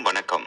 அனைவருக்கும் வணக்கம்.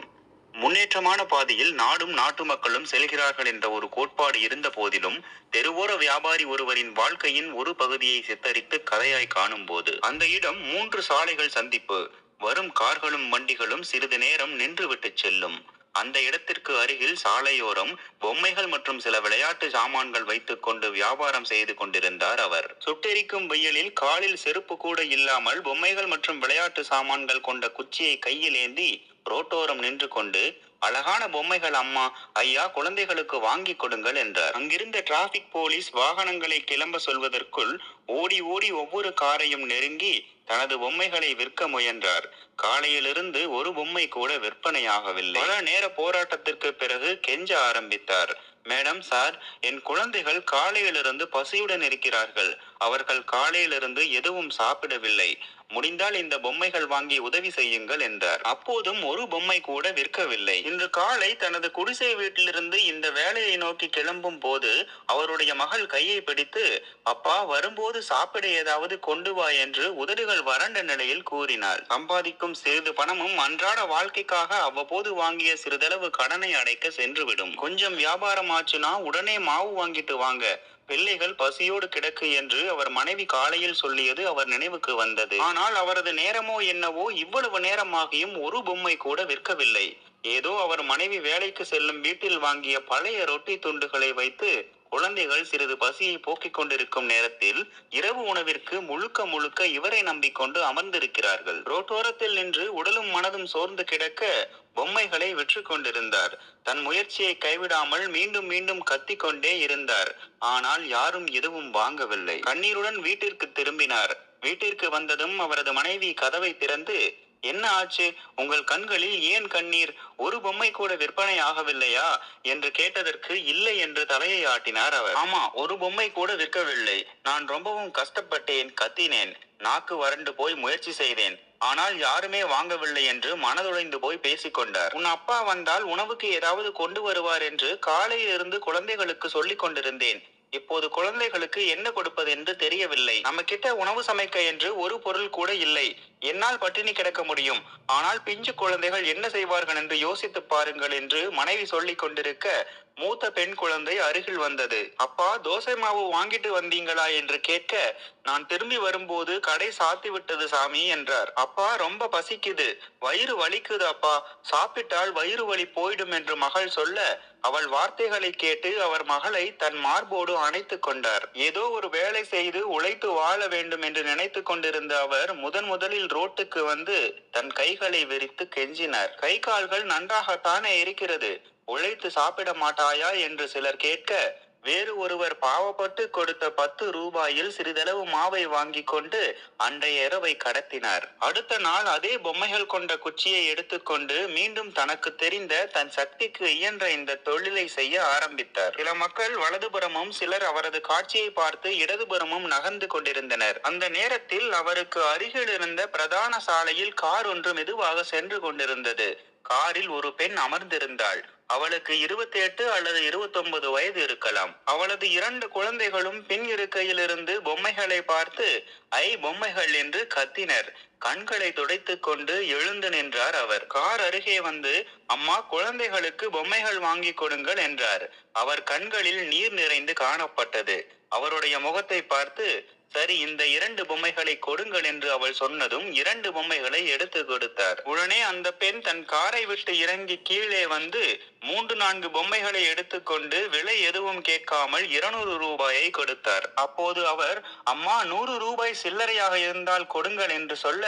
முன்னேற்றமான பாதையில் நாடும் நாட்டு மக்களும் செல்கிறார்கள் என்ற ஒரு கோட்பாடு இருந்த போதிலும் தெருவோர வியாபாரி ஒருவரின் வாழ்க்கையின் ஒரு பகுதியை சித்தரித்து கதையாய் காணும் போது அந்த இடம் மூன்று சாலைகள் சந்திப்பு வரும் கார்களும் வண்டிகளும் சிறிது நேரம் நின்றுவிட்டு செல்லும். அந்த இடத்திற்கு அருகில் சாலையோரம் பொம்மைகள் மற்றும் சில விளையாட்டு சாமான்கள் வைத்துக் கொண்டு வியாபாரம் செய்து கொண்டிருந்தார் அவர். சுட்டெரிக்கும் வெயிலில் காலில் செருப்பு கூட இல்லாமல் பொம்மைகள் மற்றும் விளையாட்டு சாமான்கள் கொண்ட குச்சியை கையில் ஏந்தி ரோட்டோரம் நின்று கொண்டு அழகான பொம்மைகள் அம்மா ஐயா குழந்தைகளுக்கு வாங்கி கொடுங்கள் என்றார். அங்கிருந்த டிராபிக் போலீஸ் வாகனங்களை கிளம்ப சொல்வதற்குள் ஓடி ஓடி ஒவ்வொரு காரையும் நெருங்கி தனது பொம்மைகளை விற்க முயன்றார். காலையிலிருந்து ஒரு பொம்மை கூட விற்பனையாகவில்லை. பல நேர போராட்டத்திற்கு பிறகு கெஞ்ச ஆரம்பித்தார். மேடம் சார் என் குழந்தைகள் காலையிலிருந்து பசியுடன் இருக்கிறார்கள். அவர்கள் காலையிலிருந்து எதுவும் சாப்பிடவில்லை. முடிந்தால் இந்த பொம்மைகள் வாங்கி உதவி செய்யுங்கள் என்றார். அப்போதும் ஒரு பொம்மை கூட விற்கவில்லை. இன்று காலை தனது குடிசை வீட்டிலிருந்து இந்த வேலையை நோக்கி கிளம்பும் போது அவருடைய மகள் கையை பிடித்து அப்பா வரும்போது சாப்பிட ஏதாவது கொண்டு வா என்று உதடுகள் வறண்ட நிலையில் கூறினார் சம்பாதிக்கும் சிறிது பணமும் அன்றாட வாழ்க்கைக்காக அவ்வப்போது வாங்கிய சிறிதளவு கடனை அடைக்க சென்றுவிடும். கொஞ்சம் வியாபாரம் ஆச்சுன்னா உடனே மாவு வாங்கிட்டு வாங்க. பிள்ளைகள் பசியோடு கிடக்கு என்று அவர் மனைவி காலையில் சொல்லியது அவர் நினைவுக்கு வந்தது. ஆனால் அவரது நேரமோ என்னவோ இவ்வளவு நேரமாகியும் ஒரு பொம்மை கூட விற்கவில்லை. ஏதோ அவர் மனைவி வேலைக்கு செல்லும் வீட்டில் வாங்கிய பழைய ரொட்டி துண்டுகளை வைத்து குழந்தைகள் சிறிது பசியை போக்கிக் கொண்டிருக்கும் நேரத்தில் இரவு உணவிற்கு முழுக்க முழுக்க இவரை நம்பிக்கொண்டு அமர்ந்திருக்கிறார்கள். ரோட்டோரத்தில் நின்று உடலும் மனதும் சோர்ந்து கிடக்க பொம்மைகளை விற்று கொண்டிருந்தார் தன் முயற்சியை கைவிடாமல் மீண்டும் மீண்டும் கத்திக்கொண்டே இருந்தார். ஆனால் யாரும் எதுவும் வாங்கவில்லை. கண்ணீருடன் வீட்டிற்கு திரும்பினார். வீட்டிற்கு வந்ததும் அவரது மனைவி கதவை திறந்து என்ன ஆச்சு? உங்கள் கண்களில் ஏன் கண்ணீர்? ஒரு பொம்மை கூட விற்பனை ஆகவில்லையா? என்று கேட்டதற்கு இல்லை என்று தலையை ஆட்டினார் அவர். ஆமா ஒரு பொம்மை கூட விற்கவில்லை. நான் ரொம்பவும் கஷ்டப்பட்டேன் கத்தினேன். நாக்கு வறண்டு போய் முயற்சி செய்தேன். ஆனால் யாருமே வாங்கவில்லை என்று மனதுடைந்து போய் பேசிக்கொண்டார் உன் அப்பா வந்தால் உணவுக்கு ஏதாவது கொண்டு வருவார் என்று காலையிலிருந்து குழந்தைகளுக்கு சொல்லிக் கொண்டிருந்தேன். இப்போது குழந்தைகளுக்கு என்ன கொடுப்பது என்று தெரியவில்லை. நம்ம கிட்ட உணவு சமைக்க என்று ஒரு பொருள் கூட இல்லை. என்னால் பட்டினி கிடக்க முடியும். ஆனால் பிஞ்சு குழந்தைகள் என்ன செய்வார்கள் என்று யோசித்து பாருங்கள் என்று மனைவி சொல்லிக் கொண்டிருக்க மூத்த பெண் குழந்தை அருகில் வந்தது. அப்பா தோசை மாவு வாங்கிட்டு வந்தீங்களா? என்று கேட்க நான் திரும்பி வரும்போது கடை சாத்தி விட்டது சாமி என்றார். அப்பா ரொம்ப பசிக்குது. வயிறு வலிக்குது அப்பா. சாப்பிட்டால் வயிறு வலி போயிடும் என்று மகள் சொல்ல அவள் வார்த்தைகளை கேட்டு அவர் மகளை தன் மார்போடு அணைத்து கொண்டார். ஏதோ ஒரு வேலை செய்து உழைத்து வாழ வேண்டும் என்று நினைத்து கொண்டிருந்த அவர் முதன் முதலில் ரோட்டுக்கு வந்து தன் கைகளை விரித்து கெஞ்சினார். கை கால்கள் நன்றாகத்தானே இருக்கிறது. உழைத்து சாப்பிட மாட்டாயா என்று சிலர் கேட்க வேறு ஒருவர் பாவப்பட்டு கொடுத்த பத்து ரூபாயில் சிறிதளவு மாவை வாங்கி கொண்டு அன்றைய இரவை கடத்தினார். அடுத்த நாள் அதே பொம்மைகள் கொண்ட குச்சியை எடுத்துக்கொண்டு மீண்டும் தனக்கு தெரிந்த தன் சக்திக்கு இயன்ற இந்த தொழிலை செய்ய ஆரம்பித்தார். சில மக்கள் வலதுபுறமும் சிலர் அவரது காட்சியை பார்த்து இடதுபுறமும் நகர்ந்து கொண்டிருந்தனர். அந்த நேரத்தில் அவருக்கு அருகில் இருந்த பிரதான சாலையில் கார் ஒன்று மெதுவாக சென்று கொண்டிருந்தது. காரில் ஒரு பெண் அமர்ந்திருந்தாள். அவளுக்கு இருபத்தி எட்டு அல்லது இருபத்தொன்பது வயது இருக்கலாம். அவளது இரண்டு குழந்தைகளும் பின் இருக்கையிலிருந்து பொம்மைகளை பார்த்து ஐ பொம்மைகள் என்று கத்தினர். கண்களை துடைத்து கொண்டு எழுந்து நின்றார் அவர். கார் அருகே வந்து அம்மா குழந்தைகளுக்கு பொம்மைகள் வாங்கி கொடுங்கள் என்றார். அவர் கண்களில் நீர் நிறைந்து காணப்பட்டது. அவருடைய முகத்தை பார்த்து சரி இந்த இரண்டு பொம்மைகளை கொடுங்கள் என்று அவள் சொன்னதும் இரண்டு பொம்மைகளை எடுத்து கொடுத்தார். உடனே அந்த பெண் தன் காரை விட்டு இறங்கி கீழே வந்து மூன்று நான்கு பொம்மைகளை எடுத்துக்கொண்டு விலை எதுவும் கேட்காமல் இருநூறு ரூபாயை கொடுத்தார். அப்போது அவர் அம்மா நூறு ரூபாய் சில்லறையாக இருந்தால் கொடுங்கள் என்று சொல்ல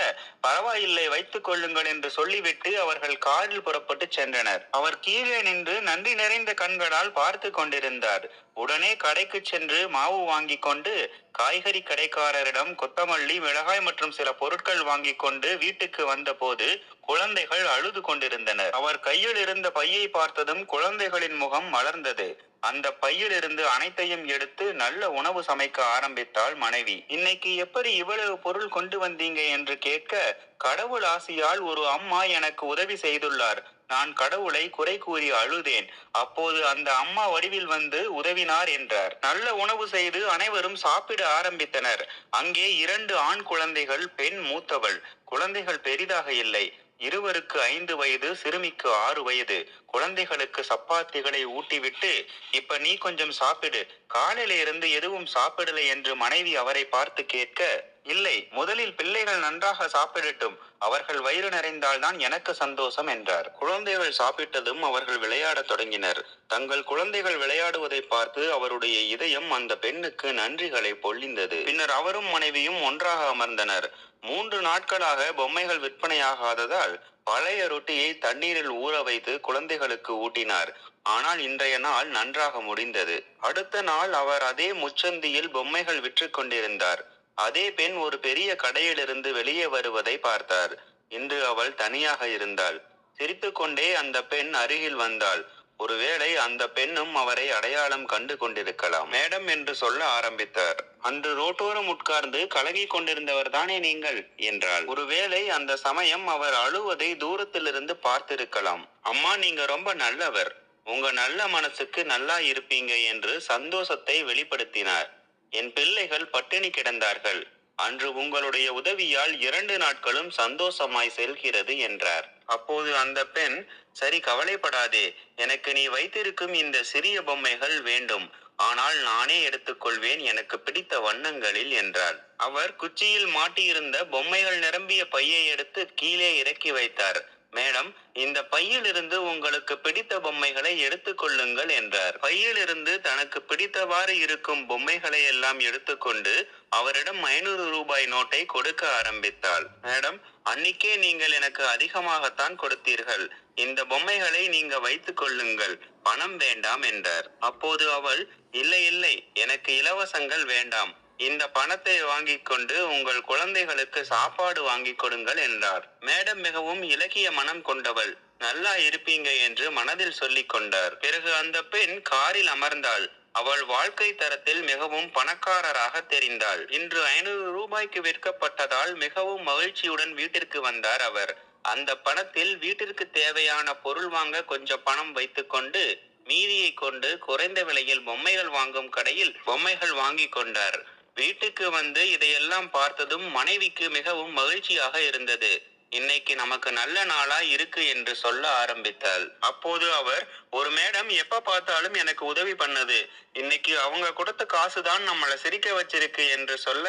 பரவாயில்லை வைத்துக் கொள்ளுங்கள் என்று சொல்லிவிட்டு அவர்கள் காரில் புறப்பட்டு சென்றனர். அவர் கீழே நின்று நன்றி நிறைந்த கண்களால் பார்த்து கொண்டிருந்தார். உடனே கடைக்கு சென்று மாவு வாங்கி கொண்டு காய்கறி கடைக்காரரிடம் கொத்தமல்லி மிளகாய் மற்றும் சில பொருட்கள் வாங்கி கொண்டு வீட்டுக்கு வந்தபோது குழந்தைகள் அழுது கொண்டிருந்தனர். அவர் கையில் இருந்த பையை முழுவதும் குழந்தைகளின் முகம் மலர்ந்தது. அந்த பையிலிருந்து அனைத்தையும் எடுத்து நல்ல உணவு சமைக்க ஆரம்பித்தாள் மனைவி. இன்னைக்கு எப்படி இவ்வளவு பொருள் கொண்டு வந்தீங்க? என்று கேட்க கடவுள் ஆசியால் ஒரு அம்மா எனக்கு உதவி செய்துள்ளார். நான் கடவுளை குறை கூறி அழுதேன். அப்போது அந்த அம்மா வடிவில் வந்து உதவினார் என்றார். நல்ல உணவு செய்து அனைவரும் சாப்பிட ஆரம்பித்தனர். அங்கே இரண்டு ஆண் குழந்தைகள் பெண் மூத்தவள். குழந்தைகள் பெரிதாக இல்லை. இருவருக்கு ஐந்து வயது சிறுமிக்கு ஆறு வயது. குழந்தைகளுக்கு சப்பாத்திகளை ஊட்டிவிட்டு இப்ப நீ கொஞ்சம் சாப்பிடு. காலையில இருந்து எதுவும் சாப்பிடலை என்று மனைவி அவரை பார்த்து கேட்க இல்லை முதலில் பிள்ளைகள் நன்றாக சாப்பிடட்டும். அவர்கள் வயிறு நிறைந்தால்தான் எனக்கு சந்தோஷம் என்றார். குழந்தைகள் சாப்பிட்டதும் அவர்கள் விளையாடத் தொடங்கினர். தங்கள் குழந்தைகள் விளையாடுவதை பார்த்து அவருடைய இதயம் அந்த பெண்ணுக்கு நன்றிகளை பொழிந்தது. பின்னர் அவரும் மனைவியும் ஒன்றாக அமர்ந்தனர். மூன்று நாட்களாக பொம்மைகள் விற்பனையாகாததால் பழைய ரொட்டியை தண்ணீரில் ஊற வைத்து குழந்தைகளுக்கு ஊட்டினார். ஆனால் இன்றைய நாள் நன்றாக முடிந்தது. அடுத்த நாள் அவர் அதே முச்சந்தியில் பொம்மைகள் விற்று கொண்டிருந்தார். அதே பெண் ஒரு பெரிய கடையிலிருந்து வெளியே வருவதை பார்த்தார். இன்று அவள் தனியாக இருந்தாள். சிரித்துக்கொண்டே அந்த பெண் அருகில் வந்தாள். ஒருவேளை அந்த பெண்ணும் அவரை அடையாளம் கண்டு கொண்டிருக்கலாம். மேடம் என்று சொல்ல ஆரம்பித்தார். அன்று ரோட்டோரம் உட்கார்ந்து கலகி கொண்டிருந்தவர் தானே நீங்கள்? என்றாள். ஒருவேளை அந்த சமயம் அவர் அழுவதை தூரத்திலிருந்து பார்த்திருக்கலாம். அம்மா நீங்க ரொம்ப நல்லவர். உங்க நல்ல மனசுக்கு நல்லா இருப்பீங்க என்று சந்தோஷத்தை வெளிப்படுத்தினார். என் பிள்ளைகள் பட்டினி கிடந்தார்கள். அன்று உங்களுடைய உதவியால் இரண்டு நாட்களும் சந்தோஷமாய் செல்கிறது என்றார். அப்போது அந்த பெண் சரி கவலைப்படாதே. எனக்கு நீ வைத்திருக்கும் இந்த சிறிய பொம்மைகள் வேண்டும். ஆனால் நானே எடுத்துக்கொள்வேன் எனக்கு பிடித்த வண்ணங்களில் என்றார் அவர் குச்சியில் மாட்டியிருந்த பொம்மைகள் நிரம்பிய பையை எடுத்து கீழே இறக்கி வைத்தார். மேடம் இந்த பையிலிருந்து உங்களுக்கு பிடித்த பொம்மைகளை எடுத்துக்கொள்ளுங்கள் என்றார். பையிலிருந்து தனக்கு பிடித்தவாறு இருக்கும் பொம்மைகளை எல்லாம் எடுத்துக்கொண்டு அவரிடம் ஐநூறு ரூபாய் நோட்டை கொடுக்க ஆரம்பித்தாள். மேடம் அன்னிக்கே நீங்கள் எனக்கு அதிகமாகத்தான் கொடுத்தீர்கள். இந்த பொம்மைகளை நீங்க வைத்துக் கொள்ளுங்கள். பணம் வேண்டாம் என்றார். அப்போது அவள் இல்லை இல்லை எனக்கு இலவசங்கள் வேண்டாம். இந்த பணத்தை வாங்கிக் கொண்டு உங்கள் குழந்தைகளுக்கு சாப்பாடு வாங்கி கொடுங்கள் என்றார். மேடம் மிகவும் இலக்கிய மனம் கொண்டவள். நல்லா இருப்பீங்க என்று மனதில் சொல்லிக் கொண்டார். பிறகு அந்த பெண் காரில் அமர்ந்தாள். அவள் வாழ்க்கை தரத்தில் மிகவும் பணக்காரராக தெரிந்தாள். இன்று ஐநூறு ரூபாய்க்கு விற்கப்பட்டதால் மிகவும் மகிழ்ச்சியுடன் வீட்டிற்கு வந்தார் அவர். அந்த பணத்தில் வீட்டிற்கு தேவையான பொருள் வாங்க கொஞ்சம் பணம் வைத்துக்கொண்டு மீதியை கொண்டு குறைந்த விலையில் பொம்மைகள் வாங்கும் கடையில் பொம்மைகள் வாங்கி கொண்டார். வீட்டுக்கு வந்து இதையெல்லாம் பார்த்ததும் மனைவிக்கு மிகவும் மகிழ்ச்சியாக இருந்தது. இன்னைக்கு நமக்கு நல்ல நாளா இருக்கு என்று சொல்ல ஆரம்பித்தாள். அப்போது அவர் ஒரு மேடம் எப்ப பார்த்தாலும் எனக்கு உதவி பண்ணது. இன்னைக்கு அவங்க கொடுத்த காசுதான் நம்மளை சிரிக்க வச்சிருக்கு என்று சொல்ல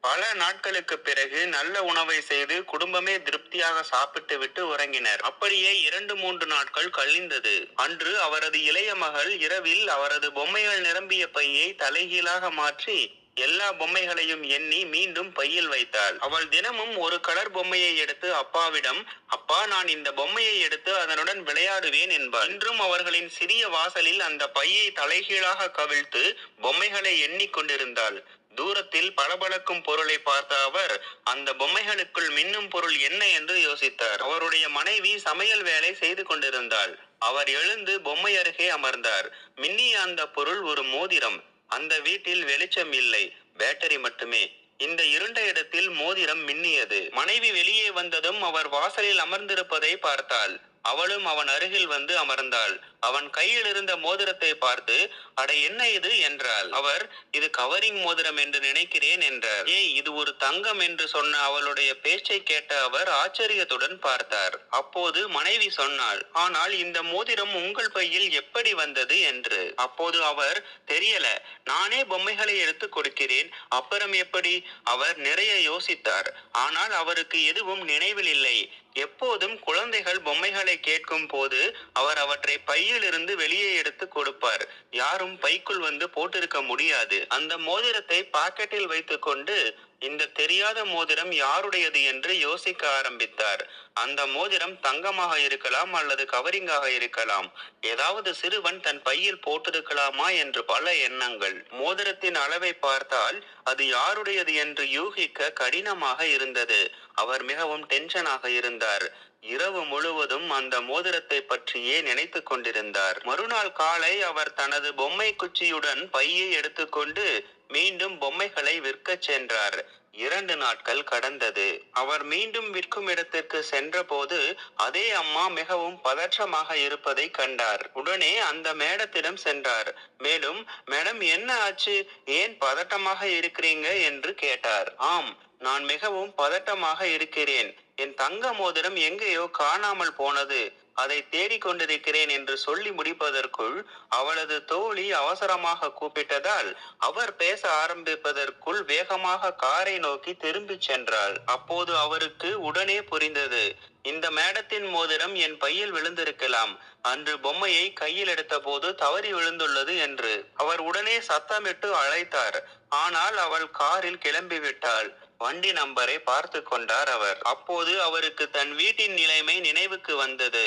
பல நாட்களுக்கு பிறகு நல்ல உணவை செய்து குடும்பமே திருப்தியாக சாப்பிட்டு விட்டு உறங்கினர். அப்படியே இரண்டு மூன்று நாட்கள் கழிந்தது. அன்று அவரது இளைய மகள் இரவில் அவரது பொம்மைகள் நிரம்பிய பையை தலைகீழாக மாற்றி எல்லா பொம்மைகளையும் எண்ணி மீண்டும் பையில் வைத்தாள். அவள் தினமும் ஒரு கலர் பொம்மையை எடுத்து அப்பாவிடம் அப்பா நான் இந்த பொம்மையை எடுத்து அதனுடன் விளையாடுவேன் என்பாள். இன்றும் அவர்களின் சிறிய வாசலில் அந்த பையை தலைகீழாக கவிழ்த்து பொம்மைகளை எண்ணிக்கொண்டிருந்தாள் தூரத்தில் பளபளக்கும் பொருளை பார்த்த அவர் அந்த பொம்மைகளுக்குள் மின்னும் பொருள் என்ன? என்று யோசித்தார். அவருடைய மனைவி சமையல் வேலை செய்து கொண்டிருந்தாள். அவர் எழுந்து பொம்மை அருகே அமர்ந்தார். மின்னிய அந்த பொருள் ஒரு மோதிரம். அந்த வீட்டில் வெளிச்சம் இல்லை. பேட்டரி மட்டுமே. இந்த இருண்ட இடத்தில் மோதிரம் மின்னியது. மனைவி வெளியே வந்ததும் அவர் வாசலில் அமர்ந்திருப்பதை பார்த்தாள். அவளும் அவன் அருகில் வந்து அமர்ந்தாள். அவன் கையில் இருந்த மோதிரத்தை பார்த்து அட என்ன இது? என்றாள். அவர் இது கவரிங் மோதிரம் என்று நினைக்கிறேன் என்றார். ஏய் இது ஒரு தங்கம் என்று சொன்ன அவளுடைய பேச்சை கேட்ட அவர் ஆச்சரியத்துடன் பார்த்தார். அப்போது மனைவி சொன்னாள் ஆனால் இந்த மோதிரம் உங்கள் பையில் எப்படி வந்தது? என்று. அப்போது அவர் தெரியல நானே பொம்மைகளை எடுத்து கொடுக்கிறேன். அப்புறம் எப்படி? அவர் நிறைய யோசித்தார். ஆனால் அவருக்கு எதுவும் நினைவில் இல்லை. எப்போதும் குழந்தைகள் பொம்மைகளை கேட்கும் போது அவர் அவற்றை பையிலிருந்து வெளியே எடுத்து கொடுப்பார். யாரும் பைக்குள் வந்து போட்டிருக்க முடியாது. அந்த மோதிரத்தை பாக்கெட்டில் வைத்துக்கொண்டு இந்த தெரியாத மோதிரம் யாருடையது என்று யோசிக்க ஆரம்பித்தார். அந்த மோதிரம் தங்கமாக இருக்கலாம் அல்லது கவரிங்காக இருக்கலாம். ஏதாவது சிறுவன் தன் பையில் போட்டிருக்கலாமா என்று பல எண்ணங்கள். மோதிரத்தின் அளவை பார்த்தால் அது யாருடையது என்று யூகிக்க கடினமாக இருந்தது. அவர் மிகவும் டென்ஷனாக இருந்தார். இரவு முழுவதும் அந்த மோதிரத்தை பற்றியே நினைத்து கொண்டிருந்தார். மறுநாள் காலை அவர் தனது பொம்மை குச்சியுடன் பையை எடுத்துக்கொண்டு மீண்டும் பொம்மைகளை விற்கச் சென்றார். இரண்டு நாட்கள் கடந்தது. அவர் மீண்டும் விற்கும் இடத்திற்கு சென்றபோது அதே அம்மா மிகவும் பதற்றமாக இருப்பதை கண்டார். உடனே அந்த மேடத்திடம் சென்றார். மேலும் மேடம் என்ன ஆச்சு? ஏன் பதட்டமாக இருக்கிறீங்க? என்று கேட்டார். ஆம் நான் மிகவும் பதட்டமாக இருக்கிறேன். என் தங்க மோதிரம் எங்கேயோ காணாமல் போனது. அதை தேடிக் கொண்டிருக்கிறேன் என்று சொல்லி முடிப்பதற்குள் அவளது தோழி அவசரமாக கூப்பிட்டதால் அவர் பேச ஆரம்பிப்பதற்குள் வேகமாக காரை நோக்கி திரும்பிச் சென்றாள். அப்போது அவருக்கு உடனே புரிந்தது. இந்த மேடத்தின் மோதிரம் என் பையில் விழுந்திருக்கலாம். அன்று பொம்மையை கையில் எடுத்தபோது தவறி விழுந்துள்ளது என்று. அவர் உடனே சத்தமிட்டு அழைத்தார். ஆனால் அவள் காரில் கிளம்பிவிட்டாள். வண்டி நம்பரை பார்த்து கொண்டார் அவர். அப்போது அவருக்கு தன் வீட்டின் நிலைமை நினைவுக்கு வந்தது.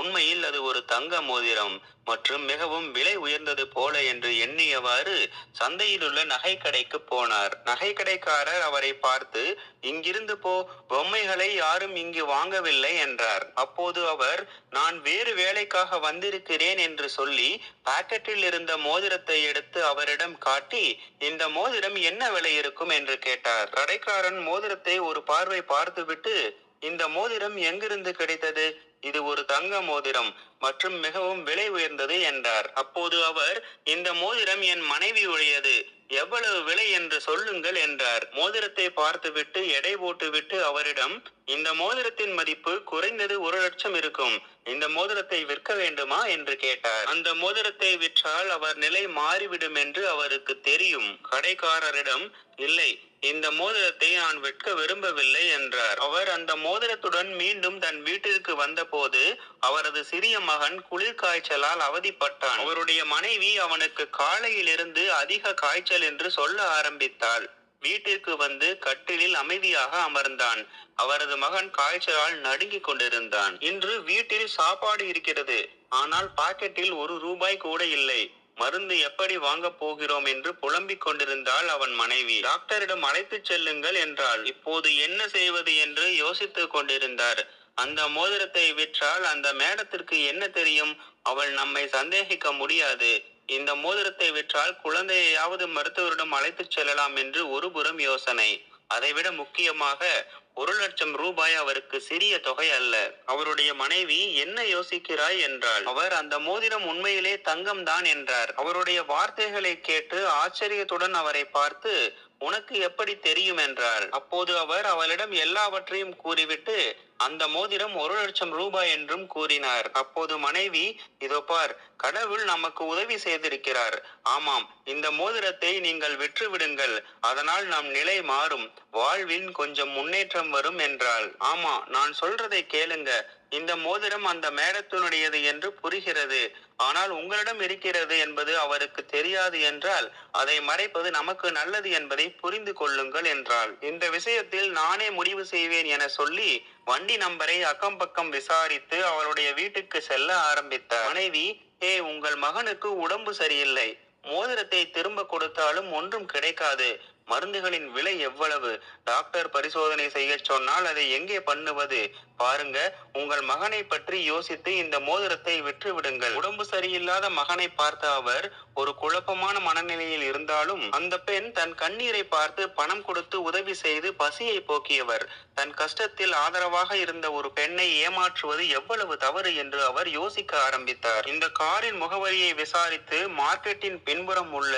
உண்மையில் அது ஒரு தங்க மோதிரம் மற்றும் மிகவும் விலை உயர்ந்தது போல என்று எண்ணியவாறு சந்தையில் உள்ள நகைக்கடைக்கு போனார். நகை கடைக்காரர் அவரை பார்த்து இங்கிருந்து போ பொம்மைகளை யாரும் இங்கு வாங்கவில்லை என்றார். அப்போது அவர் நான் வேறு வேலைக்காக வந்திருக்கிறேன் என்று சொல்லி பாக்கெட்டில் இருந்த மோதிரத்தை எடுத்து அவரிடம் காட்டி இந்த மோதிரம் என்ன விலை இருக்கும்? என்று கேட்டார். கடைக்காரன் மோதிரத்தை ஒரு பார்வை பார்த்துவிட்டு இந்த மோதிரம் எங்கிருந்து கிடைத்தது? இது ஒரு தங்க மோதிரம் மற்றும் மிகவும் விலை உயர்ந்தது என்றார். அப்போது அவர் இந்த மோதிரம் என் மனைவி உடையது எவ்வளவு விலை என்று சொல்லுங்கள் என்றார். மோதிரத்தை பார்த்துவிட்டு எடை போட்டுவிட்டு அவரிடம் இந்த மோதிரத்தின் மதிப்பு குறைந்தது ஒரு லட்சம் இருக்கும் இந்த மோதிரத்தை விற்க வேண்டுமா என்று கேட்டார். அந்த மோதிரத்தை விற்றால் அவர் நிலை மாறிவிடும் என்று அவருக்கு தெரியும். கடைக்காரரிடம் இல்லை இந்த மோதிரத்தை நான் விற்க விரும்பவில்லை என்றார். அவர் அந்த மோதிரத்துடன் மீண்டும் தன் வீட்டிற்கு வந்தபோது அவரது சிறிய மகன் குளிர் காய்ச்சலால் அவதிப்பட்டான். அவருடைய மனைவி அவனுக்கு காலையிலிருந்து அதிக காய்ச்சல் என்று சொல்ல ஆரம்பித்தாள். வீட்டிற்கு வந்து கட்டிலில் அமைதியாக அமர்ந்தான். அவரது மகன் காய்ச்சலால் நடுங்கிக் கொண்டிருந்தான். இன்று வீட்டில் சாப்பாடு இருக்கிறது. ஆனால் பாக்கெட்டில் ஒரு ரூபாய் கூட இல்லை. மருந்து எப்படி வாங்கப் போகிறோம் என்று புலம்பிக் கொண்டிருந்தாள் அவன் மனைவி. டாக்டரிடம் அழைத்துச் செல்லுங்கள் என்றாள். இப்போது என்ன செய்வது? என்று யோசித்துக் கொண்டிருந்தார். அந்த மோதிரத்தை விற்றால் அந்த மேடத்திற்கு என்ன தெரியும்? அவள் நம்மை சந்தேகிக்க முடியாது. இந்த மோதிரத்தை விற்றால் குழந்தையாவது மருத்துவரிடம் அழைத்துச் செல்லலாம் என்று ஒருபுறம் யோசனை. அதைவிட முக்கியமாக ஒரு லட்சம் ரூபாய் அவருக்கு சிறிய தொகை அல்ல. அவருடைய மனைவி என்ன யோசிக்கிறாய் என்றாள். அவர் அந்த மோதிரம் உண்மையிலே தங்கம் தான் என்றார். அவருடைய வார்த்தைகளை கேட்டு ஆச்சரியத்துடன் அவரை பார்த்து உனக்கு எப்படி தெரியும் என்றார் அப்போது அவர் அவளிடம் எல்லாவற்றையும் கூறிவிட்டு அந்த மோதிரம் ஒரு லட்சம் ரூபாய் என்றும் கூறினார். அப்போது மனைவி இதோ பார் கடவுள் நமக்கு உதவி செய்திருக்கிறார். ஆமாம் இந்த மோதிரத்தை நீங்கள் விற்றுவிடுங்கள். அதனால் நம் நிலை மாறும். வாழ்வின் கொஞ்சம் முன்னேற்றம் வரும் என்றாள். ஆமா நான் சொல்றதை கேளுங்க. இந்த மோதிரம் அந்த மேடத்தினுடையது என்று புரிகிறது. ஆனால் உங்களிடம் இருக்கிறது என்பது அவருக்கு தெரியாது என்றால் அதை மறைப்பது நமக்கு நல்லது என்பதை புரிந்து கொள்ளுங்கள் என்றாள். இந்த விஷயத்தில் நானே முடிவு செய்வேன் என சொல்லி வண்டி நம்பரை அக்கம் பக்கம் விசாரித்து அவளுடைய வீட்டுக்கு செல்ல ஆரம்பித்தார். மனைவி ஏ உங்கள் மகனுக்கு உடம்பு சரியில்லை. மோதிரத்தை திரும்ப கொடுத்தாலும் ஒன்றும் கிடைக்காது. மருந்துகளின் விலை எவ்வளவு? டாக்டர் பரிசோதனை செய்ய சொன்னால் அதை எங்கே பண்ணுவது? பாருங்க உங்கள் மகனை பற்றி யோசித்து இந்த மோதிரத்தை விற்று விடுங்கள் உடம்பு சரியில்லாத மகனை பார்த்த அவர் ஒரு குழப்பமான மனநிலையில் இருந்தாலும் அந்த பெண் தன் கண்ணீரை பார்த்து பணம் கொடுத்து உதவி செய்து பசியை போக்கியவர். தன் கஷ்டத்தில் ஆதரவாக இருந்த ஒரு பெண்ணை ஏமாற்றுவது எவ்வளவு தவறு என்று அவர் யோசிக்க ஆரம்பித்தார். இந்த காரின் முகவரியை விசாரித்து மார்க்கெட்டின் பின்புறம் உள்ள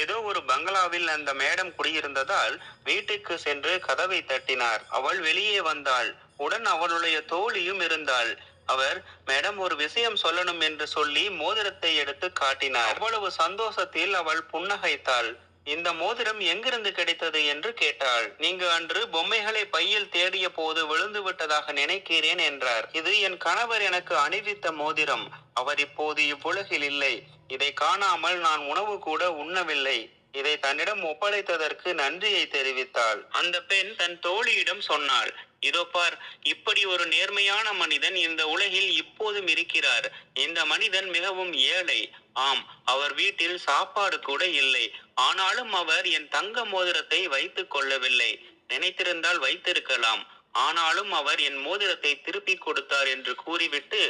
ஏதோ ஒரு பங்களாவில் அந்த மேடம் குடியிருந்ததால் வீட்டுக்கு சென்று கதவை தட்டினார். அவள் வெளியே வந்தாள். உடன் அவளுடைய தோழியும் இருந்தாள். அவர் மேடம் ஒரு விஷயம் சொல்லணும் என்று சொல்லி மோதிரத்தை எடுத்து காட்டினார். அவ்வளவு சந்தோஷத்தில் அவள் புன்னகைத்தாள். இந்த மோதிரம் எங்கிருந்து கிடைத்தது? என்று கேட்டாள். நீங்க அன்று பொம்மைகளை பையில் தேடிய போது விழுந்து விட்டதாக நினைக்கிறேன் என்றார். இது என் கணவர் எனக்கு அணிவித்த மோதிரம். அவர் இப்போது இவ்வுலகில் இல்லை. இதை காணாமல் நான் உணவு கூட உண்ணவில்லை. இதை தன்னிடம் ஒப்படைத்ததற்கு நன்றியை தெரிவித்தாள். அந்த பெண் தன் தோழியிடம் சொன்னாள் இதோ பார் இப்படி ஒரு நேர்மையான மனிதன் இந்த உலகில் இப்போதும் இருக்கிறார். இந்த மனிதன் மிகவும் ஏழை. ஆம் அவர் வீட்டில் சாப்பாடு கூட இல்லை. ஆனாலும் அவர் என் தங்க மோதிரத்தை வைத்துக் கொள்ளவில்லை. நினைத்திருந்தால் வைத்திருக்கலாம். ஆனாலும் அவர் என் மோதிரத்தை திருப்பிக் கொடுத்தார் என்று கூறிவிட்டு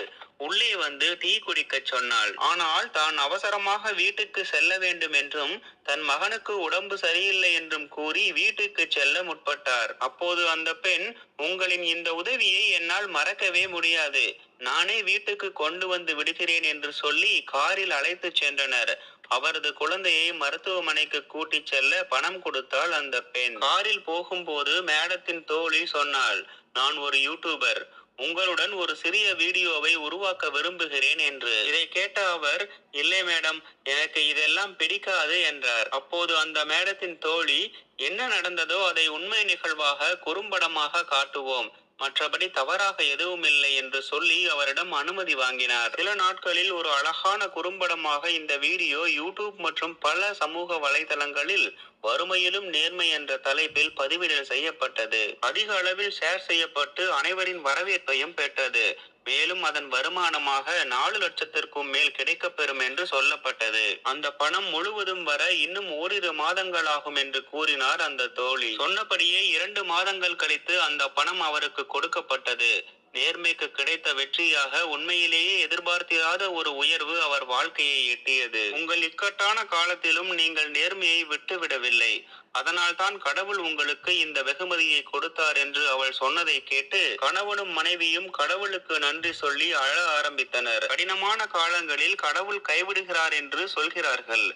உள்ளே வந்து டீ குடிக்கச் சொன்னாள். ஆனால் தான் அவசரமாக வீட்டுக்கு செல்ல வேண்டும் என்றும் தன் மகனுக்கு உடம்பு சரியில்லை என்றும் கூறி வீட்டுக்கு செல்ல முற்பட்டார். அப்போது அந்த பெண் உங்களின் இந்த உதவியை என்னால் மறக்கவே முடியாது. நானே வீட்டுக்கு கொண்டு வந்து விடுகிறேன் என்று சொல்லி காரில் அழைத்து சென்றனர். அவரது குழந்தையை மருத்துவமனைக்கு கூட்டிச் செல்ல பணம் கொடுத்தாள் அந்த பெண். காரில் போகும்போது மேடத்தின் தோழி சொன்னாள் நான் ஒரு யூடியூபர் உங்களுடன் ஒரு சிறிய வீடியோவை உருவாக்க விரும்புகிறேன் என்று. இதை கேட்ட அவர் இல்லை மேடம் எனக்கு இதெல்லாம் பிடிக்காது என்றார். அப்போது அந்த மேடத்தின் தோழி என்ன நடந்ததோ அதை உண்மை நிகழ்வாக குறும்படமாக காட்டுவோம். மற்றபடி தவறாக எதுவும் இல்லை என்று சொல்லி அவரிடம் அனுமதி வாங்கினார். சில நாட்களில் ஒரு அழகான குறும்படமாக இந்த வீடியோ யூடியூப் மற்றும் பல சமூக வலைதளங்களில் வறுமையிலும் நேர்மை என்ற தலைப்பில் பதிவிடல் செய்யப்பட்டது. அதிக அளவில் ஷேர் செய்யப்பட்டு அனைவரின் வரவேற்பையும் பெற்றது. மேலும் அதன் வருமானமாக நாலு லட்சத்திற்கும் மேல் கிடைக்கப்பெறும் என்று சொல்லப்பட்டது. அந்த பணம் முழுவதும் வர இன்னும் ஓரிரு மாதங்கள் ஆகும் என்று கூறினார் அந்த தோழி. சொன்னபடியே இரண்டு மாதங்கள் கழித்து அந்த பணம் அவருக்கு கொடுக்கப்பட்டது. நேர்மைக்கு கிடைத்த வெற்றியாக உண்மையிலேயே எதிர்பார்த்திராத ஒரு உயர்வு அவர் வாழ்க்கையை எட்டியது. உங்கள் இக்கட்டான காலத்திலும் நீங்கள் நேர்மையை விட்டுவிடவில்லை அதனால்தான் கடவுள் உங்களுக்கு இந்த வெகுமதியை கொடுத்தார் என்று அவள் சொன்னதை கேட்டு கணவனும் மனைவியும் கடவுளுக்கு நன்றி சொல்லி அழ ஆரம்பித்தனர். கடினமான காலங்களில் கடவுள் கைவிடுகிறார் என்று சொல்கிறார்கள்.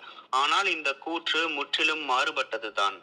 ஆனால் இந்த கூற்று முற்றிலும் மாறுபட்டதுதான்.